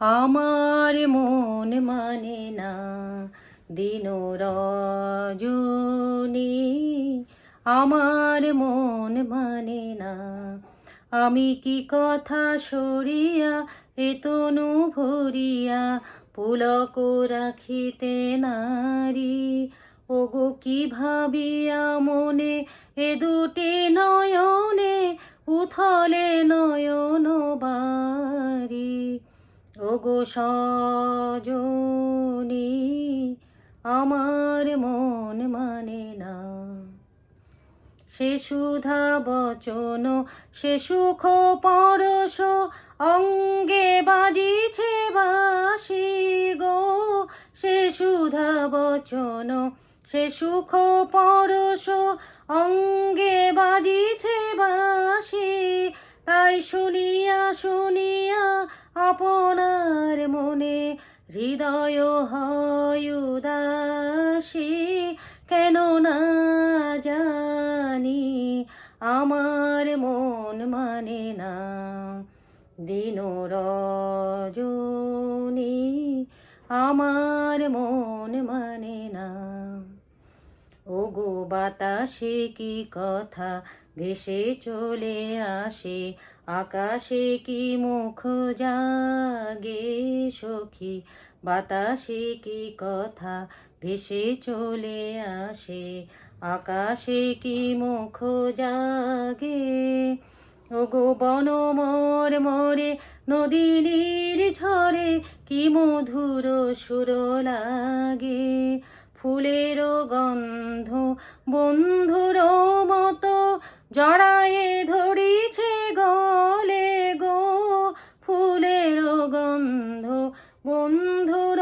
আমার মন মানে না দিন রজনী আমার মন মানে না, আমি কি কথা সরিয়া এ তনু ভরিয়া পুলক রাখিতে নারী? ওগো, কি ভাবিয়া মনে এ দুটি নয়নে, উথলে নয়ন ওগো সজনী, আমার মন মানে না। সে সুধা বচন, সে সুখ পরশ, অঙ্গে বাজিছে বাসি গো। সে সুধা বচন, সে সুখ পরশ, অঙ্গে বাজিছে বাসি তাই শুনিয়া শুনিয়া আপনার মনে হৃদয় হয় উদাসী। কেন না জানি, আমার মন মানে না দিন রজনী। আমার মন মানে না ওগো বাতাসে কি কথা? ভেসে চলে আসে, আকাশে কি মুখ জাগে সখী? বাতাসে কি কথা? ভেসে চলে আসে, আকাশে কি মুখ জাগে? ওগো বন মোর মোরে নদী নীর ঝরে, কি মধুর সুর লাগে? ফুলের গন্ধ বন্ধুর মতো জড়ায়ে ধরিছে গলে গো। ফুলের গন্ধ বন্ধুর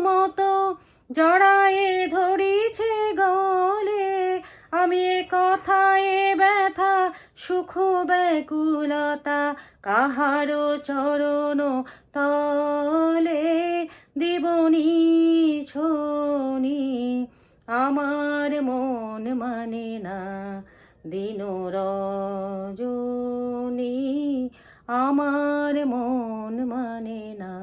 মতো জড়ায়ে ধরিছে গলে। আমি এ কথায় ব্যথা, সুখ ব্যাকুলতা কাহারো চরণ তলে দিবনি ছনি আমার মন মানে না দিন রজনী আমার মন মানে না।